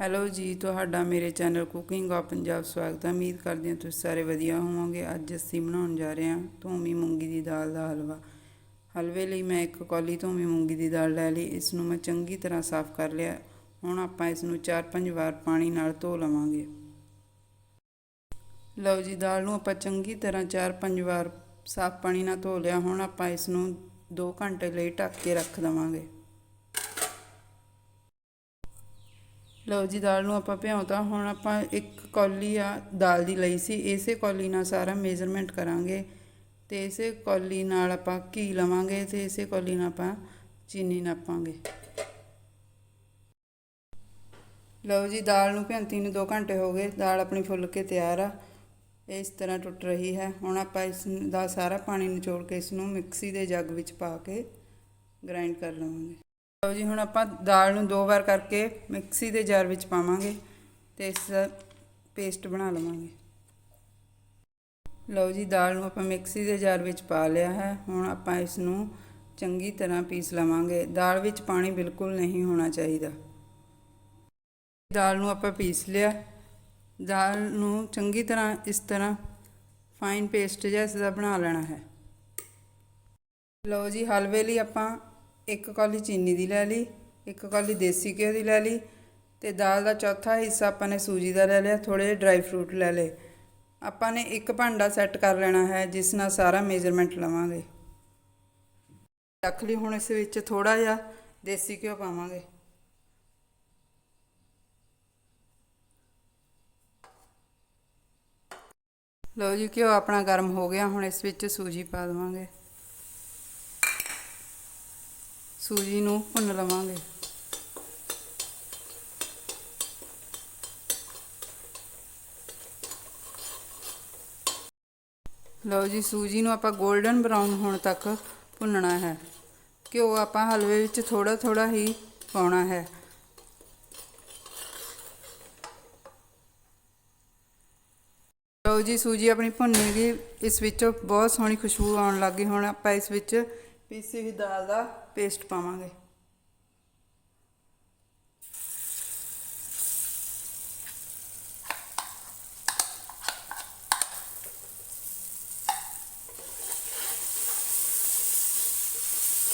Hello ਜੀ, ਤੁਹਾਡਾ ਮੇਰੇ ਚੈਨਲ ਕੁਕਿੰਗ ਆ ਪੰਜਾਬ ਸਵਾਗਤ ਹੈ। ਉਮੀਦ ਕਰਦੇ ਹਾਂ ਤੁਸੀਂ ਸਾਰੇ ਵਧੀਆ ਹੋਵੋਗੇ। ਅੱਜ ਅਸੀਂ ਬਣਾਉਣ ਜਾ ਰਹੇ ਹਾਂ ਧੂਮੀ ਮੂੰਗੀ ਦੀ ਦਾਲ ਦਾ ਹਲਵਾ। ਹਲਵੇ ਲਈ ਮੈਂ ਇੱਕ ਕੌਲੀ ਧੂਮੀ ਮੂੰਗੀ ਦੀ ਦਾਲ ਲੈ ਲਈ। ਇਸ ਨੂੰ ਮੈਂ ਚੰਗੀ ਤਰ੍ਹਾਂ ਸਾਫ਼ ਕਰ ਲਿਆ। ਹੁਣ ਆਪਾਂ ਇਸ ਨੂੰ 4-5 ਵਾਰ ਪਾਣੀ ਨਾਲ ਧੋ ਲਵਾਂਗੇ। ਲਓ ਜੀ, ਦਾਲ ਨੂੰ ਆਪਾਂ ਚੰਗੀ ਤਰ੍ਹਾਂ 4-5 ਵਾਰ ਸਾਫ਼ ਪਾਣੀ ਨਾਲ ਧੋ ਲਿਆ। ਹੁਣ ਆਪਾਂ ਇਸ ਨੂੰ 2 ਘੰਟੇ ਲਈ ਢੱਕ ਕੇ ਰੱਖ ਦਵਾਂਗੇ। ਲਓ ਜੀ, ਦਾਲ ਨੂੰ ਆਪਾਂ ਭਿਉਂਤਾ ਹੁਣ ਆਪਾਂ ਇੱਕ ਕੌਲੀ ਆ ਦਾਲ ਦੀ ਲਈ ਸੀ, ਇਸੇ ਕੌਲੀ ਨਾਲ ਸਾਰਾ ਮੇਜ਼ਰਮੈਂਟ ਕਰਾਂਗੇ ਤੇ ਇਸੇ ਕੌਲੀ ਨਾਲ ਆਪਾਂ ਘੀ ਲਵਾਂਗੇ ਤੇ ਇਸੇ ਕੌਲੀ ਨਾਲ ਆਪਾਂ ਚੀਨੀ ਨਾਪਾਂਗੇ। ਲਓ ਜੀ, ਦਾਲ ਨੂੰ ਭਿਉਂਤੀ ਨੂੰ 2 ਘੰਟੇ ਹੋ ਗਏ, ਦਾਲ ਆਪਣੀ ਫੁੱਲ ਕੇ ਤਿਆਰ ਆ ਇਸ ਤਰ੍ਹਾਂ ਟੁੱਟ ਰਹੀ ਹੈ। ਹੁਣ ਆਪਾਂ ਇਸ ਦਾ ਸਾਰਾ ਪਾਣੀ ਨਿਚੋੜ ਕੇ ਇਸ ਨੂੰ ਮਿਕਸੀ ਦੇ ਜੱਗ ਵਿੱਚ ਪਾ ਕੇ ਗ੍ਰਾਈਂਡ ਕਰ ਲਵਾਂਗੇ। ਲਓ ਜੀ, ਹੁਣ ਆਪਾਂ ਦਾਲ ਨੂੰ ਦੋ ਵਾਰ ਕਰਕੇ ਮਿਕਸੀ ਦੇ ਜਾਰ ਵਿੱਚ ਪਾਵਾਂਗੇ ਤੇ ਇਸ ਦਾ ਪੇਸਟ ਬਣਾ ਲਵਾਂਗੇ। ਲਓ ਜੀ, ਦਾਲ ਨੂੰ ਆਪਾਂ ਮਿਕਸੀ ਦੇ ਜਾਰ ਵਿੱਚ ਪਾ ਲਿਆ ਹੈ। ਹੁਣ ਆਪਾਂ ਇਸ ਨੂੰ ਚੰਗੀ ਤਰ੍ਹਾਂ ਪੀਸ ਲਵਾਂਗੇ। ਦਾਲ ਵਿੱਚ ਪਾਣੀ ਬਿਲਕੁਲ ਨਹੀਂ ਹੋਣਾ ਚਾਹੀਦਾ। ਦਾਲ ਨੂੰ ਆਪਾਂ ਪੀਸ ਲਿਆ। ਦਾਲ ਨੂੰ ਚੰਗੀ ਤਰ੍ਹਾਂ ਇਸ ਤਰ੍ਹਾਂ ਫਾਈਨ ਪੇਸਟ ਜਿਹਾ ਇਸ ਦਾ ਬਣਾ ਲੈਣਾ ਹੈ। ਲਓ ਜੀ, ਹਲਵੇ ਲਈ ਆਪਾਂ ਇੱਕ ਕੌਲੀ ਚੀਨੀ ਦੀ ਲੈ ਲਈ, ਇੱਕ ਕੌਲੀ ਦੇਸੀ ਘਿਓ ਦੀ ਲੈ ਲਈ ਤੇ ਦਾਲ ਦਾ ਚੌਥਾ ਹਿੱਸਾ ਆਪਾਂ ਨੇ ਸੂਜੀ ਦਾ ਲੈ ਲਿਆ ਥੋੜੇ ਜਿਹੇ ਡਰਾਈ ਫਰੂਟ ਲੈ ਲਏ। ਆਪਾਂ ਨੇ ਇੱਕ ਭਾਂਡਾ ਸੈੱਟ ਕਰ ਲੈਣਾ ਹੈ, ਜਿਸ ਨਾਲ ਸਾਰਾ ਮੇਜ਼ਰਮੈਂਟ ਲਵਾਂਗੇ। ਰੱਖ ਲਈ ਹੁਣ ਇਸ ਵਿੱਚ ਥੋੜਾ ਜਿਹਾ ਦੇਸੀ ਘਿਓ ਪਾਵਾਂਗੇ। ਲਓ ਜੀ, ਘਿਓ ਆਪਣਾ ਗਰਮ ਹੋ ਗਿਆ, ਹੁਣ ਇਸ ਵਿੱਚ ਸੂਜੀ ਪਾ ਦੇਵਾਂਗੇ। ਸੂਜੀ ਨੂੰ ਭੁੰਨ ਲਵਾਂਗੇ। ਲਓ ਜੀ, ਸੂਜੀ ਨੂੰ ਆਪਾਂ 골ਡਨ ਬਰਾਊਨ ਹੋਣ ਤੱਕ ਭੁੰਨਣਾ ਹੈ। ਘਿਓ ਆਪਾਂ ਹਲਵੇ ਵਿੱਚ ਥੋੜਾ ਥੋੜਾ ਹੀ ਪਾਉਣਾ ਹੈ। ਲਓ ਜੀ, ਸੂਜੀ ਆਪਣੀ ਭੁੰਨ ਗਈ। ਇਸ ਵਿੱਚੋਂ ਬਹੁਤ ਸੋਹਣੀ ਖੁਸ਼ਬੂ ਆਉਣ ਲੱਗ ਗਈ। ਹੁਣ ਆਪਾਂ ਇਸ ਵਿੱਚ ਪੀਸੀ ਹੋਈ ਦਾਲ ਦਾ ਪੇਸਟ ਪਾਵਾਂਗੇ।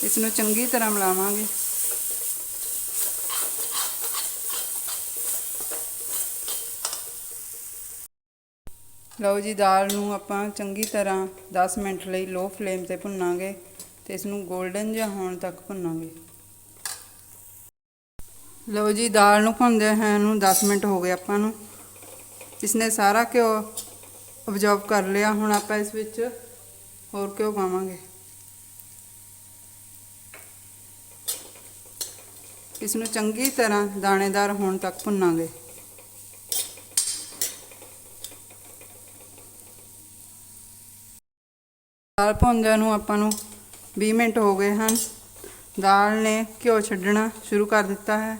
ਇਸ ਨੂੰ ਚੰਗੀ ਤਰ੍ਹਾਂ ਮਿਲਾਵਾਂਗੇ। ਲਓ ਜੀ, ਦਾਲ ਨੂੰ ਆਪਾਂ ਚੰਗੀ ਤਰ੍ਹਾਂ 10 ਮਿੰਟ ਲਈ ਲੋ ਫਲੇਮ ਤੇ ਭੁੰਨਾਂਗੇ। ਤੇ ਇਸ ਨੂੰ 골ਡਨ ਜਿਹਾ ਹੋਣ ਤੱਕ ਭੁੰਨਾਂਗੇ। ਲਓ ਜੀ, ਦਾਲ ਨੂੰ ਭੁੰਨਦੇ ਹੋਏ ਨੂੰ 10 ਮਿੰਟ ਹੋ ਗਏ ਆਪਾਂ ਨੂੰ। ਇਸਨੇ ਸਾਰਾ ਘਿਓ ਅਬਜ਼ਰਵ ਕਰ ਲਿਆ, ਹੁਣ ਆਪਾਂ ਇਸ ਵਿੱਚ ਹੋਰ ਘਿਓ ਪਾਵਾਂਗੇ। ਇਸ ਨੂੰ ਚੰਗੀ ਤਰ੍ਹਾਂ ਦਾਣੇਦਾਰ ਹੋਣ ਤੱਕ ਭੁੰਨਾਂਗੇ। ਦਾਲ ਭੁੰਨਦਿਆਂ ਨੂੰ ਆਪਾਂ ਨੂੰ 20 ਮਿੰਟ ਹੋ ਗਏ ਹਨ। ਦਾਲ ਨੇ ਘਿਓ ਛੱਡਣਾ ਸ਼ੁਰੂ ਕਰ ਦਿੱਤਾ ਹੈ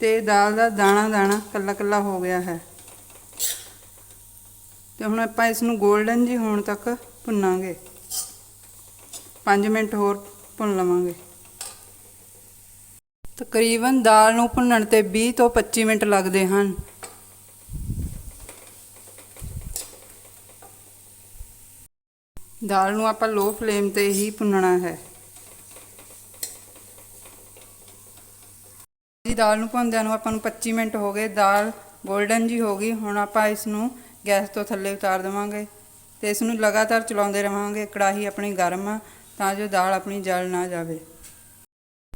ਤੇ ਦਾਲ ਦਾ ਦਾਣਾ ਦਾਣਾ ਕੱਲਾ ਕੱਲਾ ਹੋ ਗਿਆ ਹੈ। ਤੇ ਹੁਣ ਆਪਾਂ ਇਸ ਨੂੰ 골ਡਨ ਜੀ ਹੋਣ ਤੱਕ ਭੁੰਨਾਂਗੇ। 5 ਮਿੰਟ ਹੋਰ ਭੁੰਨ ਲਵਾਂਗੇ। ਤਕਰੀਬਨ ਦਾਲ ਨੂੰ ਭੁੰਨਣ ਤੇ 20 ਤੋਂ 25 ਮਿੰਟ ਲੱਗਦੇ ਹਨ। ਦਾਲ ਨੂੰ ਆਪਾਂ ਲੋ ਫਲੇਮ ਤੇ ਹੀ ਭੁੰਨਣਾ ਹੈ। ਜੀ, ਦਾਲ ਨੂੰ ਭੁੰਨਦਿਆਂ ਨੂੰ ਆਪਾਂ ਨੂੰ 25 ਮਿੰਟ ਹੋ ਗਏ। ਦਾਲ 골ਡਨ ਜੀ ਹੋ ਗਈ। ਹੁਣ ਆਪਾਂ ਇਸ ਨੂੰ ਗੈਸ ਤੋਂ ਥੱਲੇ ਉਤਾਰ ਦੇਵਾਂਗੇ ਤੇ ਇਸ ਨੂੰ ਲਗਾਤਾਰ ਚਲਾਉਂਦੇ ਰਹਾਂਗੇ ਕੜਾਹੀ ਆਪਣੀ ਗਰਮ ਆ ਤਾਂ ਜੋ ਦਾਲ ਆਪਣੀ ਜਲ ਨਾ ਜਾਵੇ।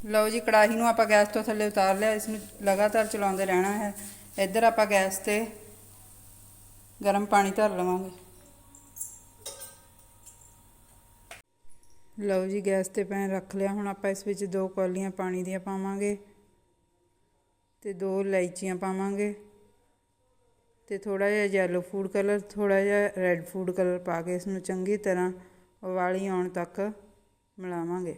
ਲਓ ਜੀ, ਕੜਾਹੀ ਨੂੰ ਆਪਾਂ ਗੈਸ ਤੋਂ ਥੱਲੇ ਉਤਾਰ ਲਿਆ। ਇਸ ਨੂੰ ਲਗਾਤਾਰ ਚਲਾਉਂਦੇ ਰਹਿਣਾ ਹੈ। ਇੱਧਰ ਆਪਾਂ ਗੈਸ ਤੇ ਗਰਮ ਪਾਣੀ ਧਰ ਲਵਾਂਗੇ। ਲਓ ਜੀ, ਗੈਸ ਤੇ ਪੈਨ ਰੱਖ ਲਿਆ, ਹੁਣ ਆਪਾਂ ਇਸ ਵਿੱਚ ਦੋ ਕੌਲੀਆਂ ਪਾਣੀ ਦੀਆਂ ਪਾਵਾਂਗੇ ਤੇ ਦੋ ਇਲਾਇਚੀਆਂ ਪਾਵਾਂਗੇ ਤੇ ਥੋੜਾ ਜਿਹਾ ਯੈਲੋ ਫੂਡ ਕਲਰ ਥੋੜਾ ਜਿਹਾ ਰੈੱਡ ਫੂਡ ਕਲਰ ਪਾ ਕੇ ਇਸ ਨੂੰ ਚੰਗੀ ਤਰ੍ਹਾਂ ਉਬਾਲੀ ਆਉਣ ਤੱਕ ਮਿਲਾਵਾਂਗੇ।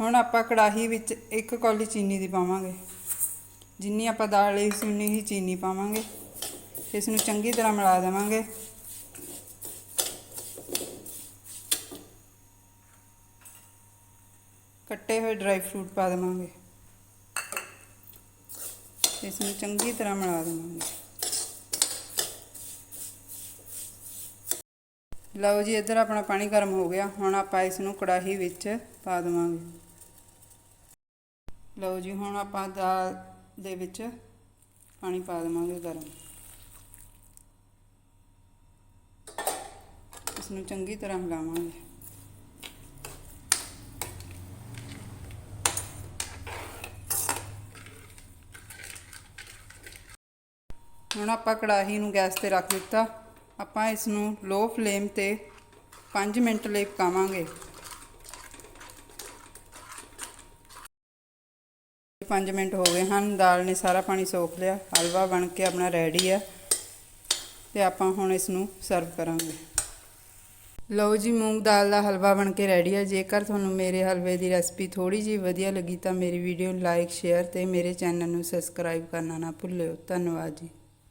ਹੁਣ ਆਪਾਂ ਕੜਾਹੀ ਵਿੱਚ ਇੱਕ ਕੌਲੀ ਚੀਨੀ ਦੀ ਪਾਵਾਂਗੇ। ਜਿੰਨੀ ਆਪਾਂ ਦਾਲ ਲਈ ਸੀ ਉਨੀ ਹੀ ਚੀਨੀ ਪਾਵਾਂਗੇ। ਇਸ ਨੂੰ ਚੰਗੀ ਤਰ੍ਹਾਂ ਮਿਲਾ ਦੇਵਾਂਗੇ। ਕੱਟੇ ਹੋਏ ਡਰਾਈ ਫਰੂਟ ਪਾ ਦੇਵਾਂਗੇ। ਇਸ ਨੂੰ ਚੰਗੀ ਤਰ੍ਹਾਂ ਮਿਲਾ ਦੇਵਾਂਗੇ। ਲਓ ਜੀ, ਇੱਧਰ ਆਪਣਾ ਪਾਣੀ ਗਰਮ ਹੋ ਗਿਆ। ਹੁਣ ਆਪਾਂ ਇਸ ਨੂੰ ਕੜਾਹੀ ਵਿੱਚ ਪਾ ਦੇਵਾਂਗੇ। ਲਓ ਜੀ, ਹੁਣ ਆਪਾਂ ਦਾਲ ਦੇ ਵਿੱਚ ਪਾਣੀ ਪਾ ਦੇਵਾਂਗੇ ਗਰਮ। ਇਸ ਨੂੰ ਚੰਗੀ ਤਰ੍ਹਾਂ ਹਿਲਾਵਾਂਗੇ ਹੁਣ ਆਪਾਂ ਕੜਾਹੀ ਨੂੰ ਗੈਸ ਤੇ ਰੱਖ ਦਿੱਤਾ। ਆਪਾਂ ਇਸ ਨੂੰ ਲੋ ਫਲੇਮ ਤੇ 5 ਮਿੰਟ ਲਈ ਪਕਾਵਾਂਗੇ। 5 ਮਿੰਟ ਹੋ ਗਏ ਹਨ, ਦਾਲ ਨੇ ਸਾਰਾ ਪਾਣੀ ਸੋਖ ਲਿਆ। ਹਲਵਾ ਬਣ ਕੇ ਆਪਣਾ ਰੈਡੀ ਆ। ਤੇ ਆਪਾਂ ਹੁਣ ਇਸ ਨੂੰ ਸਰਵ ਕਰਾਂਗੇ। ਲਓ ਜੀ, ਮੂੰਗ ਦਾਲ ਦਾ ਹਲਵਾ ਬਣ ਕੇ ਰੈਡੀ ਹੈ ਜੇਕਰ ਤੁਹਾਨੂੰ ਮੇਰੇ ਹਲਵੇ ਦੀ ਰੈਸਪੀ ਥੋੜੀ ਜੀ ਵਧੀਆ ਲੱਗੀ ਤਾਂ ਮੇਰੀ ਵੀਡੀਓ ਨੂੰ ਲਾਈਕ ਸ਼ੇਅਰ ਤੇ ਮੇਰੇ ਚੈਨਲ ਨੂੰ ਸਬਸਕ੍ਰਾਈਬ ਕਰਨਾ ਨਾ ਭੁੱਲਿਓ। ਧੰਨਵਾਦ ਜੀ।